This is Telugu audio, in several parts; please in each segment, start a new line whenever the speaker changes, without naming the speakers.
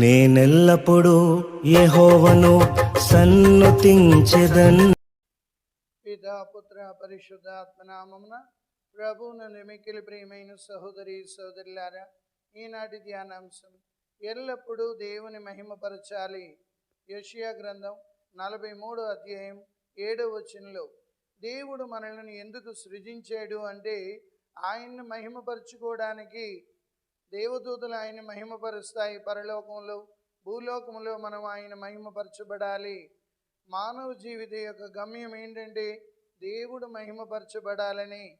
నేనెల్లప్పుడూ యెహోవను సన్నుతించెదన్.
పిదా పుత్ర పరిశుద్ధాత్మ నామమున ప్రభువునందు ప్రియమైన సహోదరి సహోదరులారా ఈనాటి ధ్యానాంశం. ఎల్లప్పుడూ దేవుని మహిమపరచాలి. యషియా గ్రంథం నలభై మూడో అధ్యాయం ఏడో వచనంలో దేవుడు మనల్ని ఎందుకు సృజించాడు అంటే ఆయన్ని మహిమపరచుకోవడానికి దేవదూతలు ఆయన మహిమపరుస్తాయి. పరలోకంలో భూలోకంలో మనం ఆయన మహిమపరచబడాలి. మానవ జీవిత యొక్క గమ్యం ఏంటంటే దేవుడు మహిమపరచబడాలని.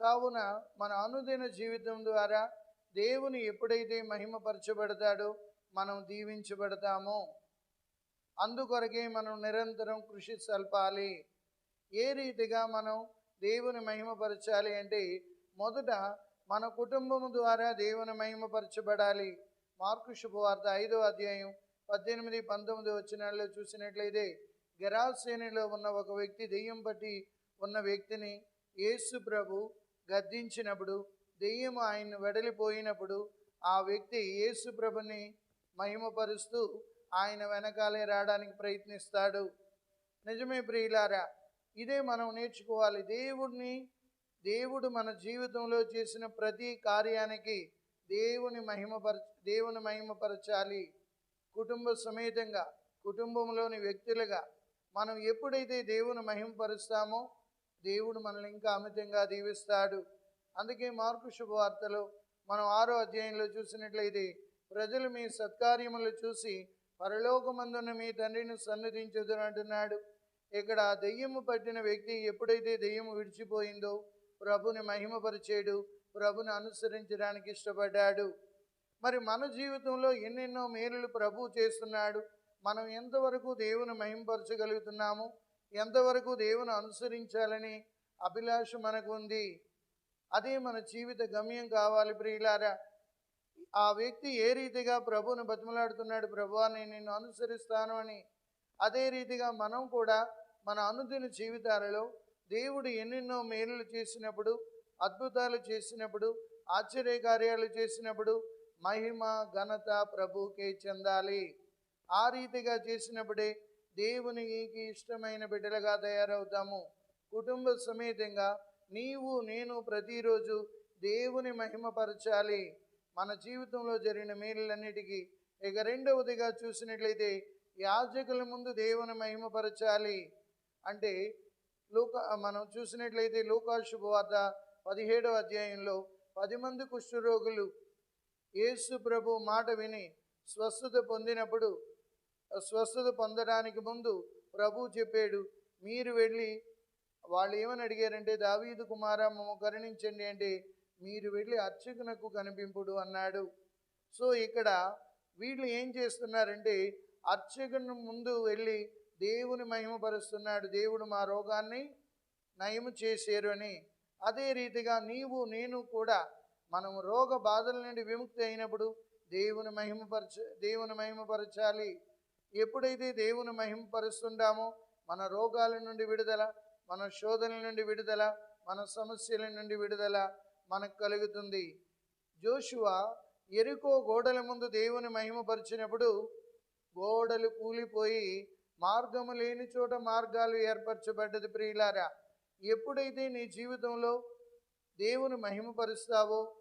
కావున మన అనుదిన జీవితం ద్వారా దేవుని ఎప్పుడైతే మహిమపరచబడతాడో మనం దీవించబడతాము. అందుకొరకే మనం నిరంతరం కృషి సల్పాలి ఏ రీతిగా మనం దేవుని మహిమపరచాలి అంటే మొదట మన కుటుంబం ద్వారా దేవుని మహిమపరచబడాలి మార్కు శుభవార్త ఐదో అధ్యాయం పద్దెనిమిది పంతొమ్మిది వచ్చినాల్లో చూసినట్లయితే గెరాసేనిలో ఉన్న ఒక వ్యక్తి దెయ్యం పట్టి ఉన్న వ్యక్తిని యేసు ప్రభు గద్దించినప్పుడు దెయ్యం ఆయన వెడలిపోయినప్పుడు ఆ వ్యక్తి యేసు ప్రభుని మహిమపరుస్తూ ఆయన వెనకాలే రావడానికి ప్రయత్నిస్తాడు. నిజమే ప్రియులారా ఇదే మనం నేర్చుకోవాలి. దేవుడిని దేవుడు మన జీవితంలో చేసిన ప్రతి కార్యానికి దేవుని మహిమపర దేవుని మహిమపరచాలి. కుటుంబ సమేతంగా కుటుంబంలోని వ్యక్తులుగా మనం ఎప్పుడైతే దేవుని మహిమపరుస్తామో దేవుడు మనల్ని ఇంకా అమితంగా దీవిస్తాడు. అందుకే మార్కు శుభవార్తలో మనం ఆరో అధ్యాయంలో చూసినట్లయితే ప్రజలు మీ సత్కార్యములు చూసి పరలోకమందున్న మీ తండ్రిని సన్నిధించదురు అంటున్నాడు. ఇక్కడ దెయ్యము పట్టిన వ్యక్తి ఎప్పుడైతే దెయ్యము విడిచిపోయిందో ప్రభుని మహిమపరిచేడు ప్రభుని అనుసరించడానికి ఇష్టపడ్డాడు. మరి మన జీవితంలో ఎన్నెన్నో మేలులు ప్రభు చేస్తున్నాడు. మనం ఎంతవరకు దేవుని మహిమపరచగలుగుతున్నాము? ఎంతవరకు దేవుని అనుసరించాలని అభిలాష మనకు ఉంది. అదే మన జీవిత గమ్యం కావాలి ప్రియులారా. ఆ వ్యక్తి ఏ రీతిగా ప్రభువుని బతిమలాడుతున్నాడు? ప్రభువా నేను నిన్ను అనుసరిస్తాను అని. అదే రీతిగా మనం కూడా మన అనుదిన జీవితాలలో దేవుడు ఎన్నెన్నో మేలులు చేసినప్పుడు అద్భుతాలు చేసినప్పుడు ఆశ్చర్యకార్యాలు చేసినప్పుడు మహిమ ఘనత ప్రభుకే చెందాలి. ఆ రీతిగా చేసినప్పుడే దేవునికి ఇష్టమైన బిడ్డలుగా తయారవుతాము. కుటుంబ సమేతంగా నీవు నేను ప్రతిరోజు దేవుని మహిమపరచాలి. మన జీవితంలో జరిగిన మేలులన్నిటికీ ఇక రెండవదిగా చూసినట్లయితే యాజకుల ముందు దేవుని మహిమపరచాలి. అంటే లూకా మనం చూసినట్లయితే లూకా శుభవార్త పదిహేడవ అధ్యాయంలో పది మంది కుష్ఠరోగులు యేసు ప్రభు మాట విని స్వస్థత పొందినప్పుడు స్వస్థత పొందడానికి ముందు ప్రభు చెప్పాడు మీరు వెళ్ళి వాళ్ళు ఏమని అడిగారంటే దావీదు కుమార మమ్మ కరుణించండి అంటే మీరు వెళ్ళి అర్చకునకు కనిపింపుడు అన్నాడు. సో ఇక్కడ వీళ్ళు ఏం చేస్తున్నారంటే అర్చకుని ముందు వెళ్ళి దేవుని మహిమపరుస్తున్నాడు. దేవుడు మా రోగాన్ని నయము చేశారు అని అదే రీతిగా నీవు నేను కూడా మనం రోగ బాధల నుండి విముక్తి అయినప్పుడు దేవుని మహిమపరచ దేవుని మహిమపరచాలి. ఎప్పుడైతే దేవుని మహిమపరుస్తుంటామో మన రోగాల నుండి విడుదల మన శోధనల నుండి విడుదల మన సమస్యల నుండి విడుదల మనకు కలుగుతుంది. జోషువా ఎరుకో గోడల ముందు దేవుని మహిమపరిచినప్పుడు గోడలు కూలిపోయి మార్గము లేని చోట మార్గాలు ఏర్పరచబడ్డది ప్రియులారా. ఎప్పుడైతే నీ జీవితంలో దేవుని మహిమపరుస్తావో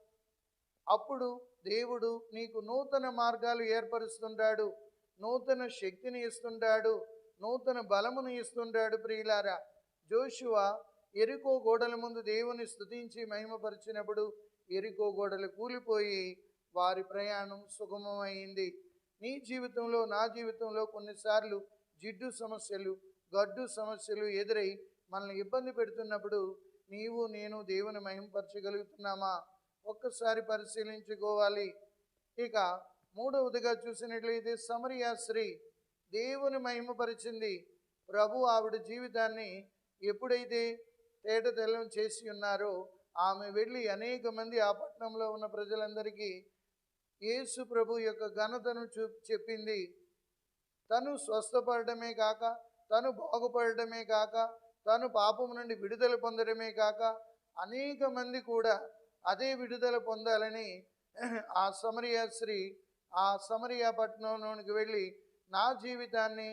అప్పుడు దేవుడు నీకు నూతన మార్గాలు ఏర్పరుస్తుంటాడు. నూతన శక్తిని ఇస్తుంటాడు. నూతన బలమును ఇస్తుంటాడు ప్రియులారా. జోషువా ఎరుకో గోడల ముందు దేవుని స్థుతించి మహిమపరిచినప్పుడు ఎరుకో గోడలు కూలిపోయి వారి ప్రయాణం సుగమమైంది. నీ జీవితంలో నా జీవితంలో కొన్నిసార్లు జిడ్డు సమస్యలు గడ్డు సమస్యలు ఎదురై మనల్ని ఇబ్బంది పెడుతున్నప్పుడు నీవు నేను దేవుని మహిమపరచగలుగుతున్నామా ఒక్కసారి పరిశీలించుకోవాలి. ఇక మూడవదిగా చూసినట్లయితే సమరియా స్త్రీ దేవుని మహిమపరిచింది. ప్రభు ఆవిడ జీవితాన్ని ఎప్పుడైతే తేట తెల్లం చేసి ఉన్నారో ఆమె వెళ్ళి అనేక మంది ఆ పట్టణంలో ఉన్న ప్రజలందరికీ యేసు ప్రభు యొక్క ఘనతను చూ చెప్పింది. తను స్వస్థపడటమే కాక తను బాగుపడటమే కాక తను పాపం నుండి విడుదల పొందడమే కాక అనేక మంది కూడా అదే విడుదల పొందాలని ఆ సమరియా స్త్రీ ఆ సమరియా పట్టణంలోనికి వెళ్ళి నా జీవితాన్ని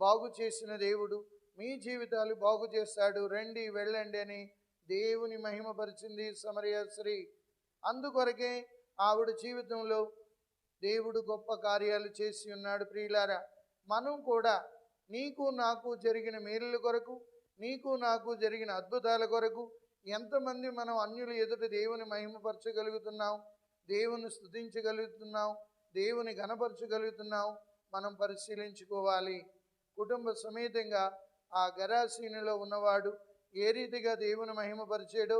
బాగు చేసిన దేవుడు మీ జీవితాలు బాగు చేస్తాడు రండి వెళ్ళండి అని దేవుని మహిమపరిచింది సమరియా స్త్రీ అందుకొరకే ఆవిడ జీవితంలో దేవుడు గొప్ప కార్యాలు చేసి ఉన్నాడు ప్రియులారా. మనం కూడా నీకు నాకు జరిగిన మేలుల కొరకు నీకు నాకు జరిగిన అద్భుతాల కొరకు ఎంతమంది మనం అన్యుల ఎదుట దేవుని మహిమపరచగలుగుతున్నాం దేవుని స్తుతించగలుగుతున్నాం దేవుని గణపరచగలుగుతున్నాం మనం పరిశీలించుకోవాలి. కుటుంబ సమేతంగా ఆ గరాసీనిలో ఉన్నవాడు ఏ రీతిగా దేవుని మహిమపరిచాడో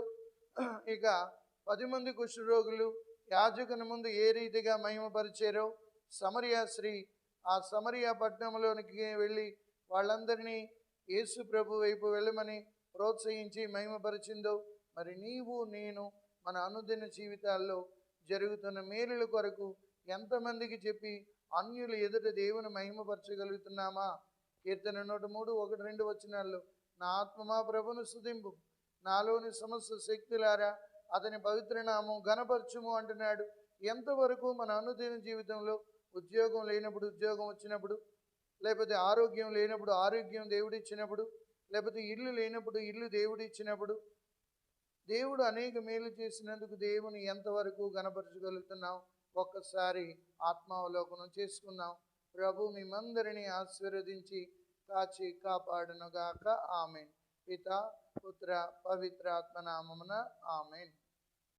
ఇక పది మంది కుష్ఠరోగులు యాజకుని ముందు ఏ రీతిగా మహిమపరిచారో సమరియా శ్రీ ఆ సమరియా పట్టణంలోనికి వెళ్ళి వాళ్ళందరినీ యేసు ప్రభు వైపు వెళ్ళమని ప్రోత్సహించి మహిమపరిచిందో మరి నీవు నేను మన అనుదిన జీవితాల్లో జరుగుతున్న మేలుల కొరకు ఎంతమందికి చెప్పి అన్యుల ఎదుట దేవుని మహిమపరచగలుగుతున్నామా? కీర్తన నూట మూడు ఒకటి రెండు వచ్చినాల్లో నా ఆత్మమా ప్రభును సుధింపు నాలోని సమస్త శక్తులారా అతని పవిత్ర నామం అంటున్నాడు. ఎంతవరకు మన అనుదిన జీవితంలో ఉద్యోగం లేనప్పుడు ఉద్యోగం వచ్చినప్పుడు లేకపోతే ఆరోగ్యం లేనప్పుడు ఆరోగ్యం దేవుడు ఇచ్చినప్పుడు లేకపోతే ఇల్లు లేనప్పుడు ఇల్లు దేవుడు ఇచ్చినప్పుడు దేవుడు అనేక మేలు చేసినందుకు దేవుని ఎంతవరకు గనపరచగలుగుతున్నాం ఒక్కసారి ఆత్మావలోకనం చేసుకుందాం. ప్రభు మిమ్మందరినీ ఆశీర్వదించి కాచి కాపాడనుగాక. ఆమె పిత पुत्र पवित्र आत्मनामन आमीन।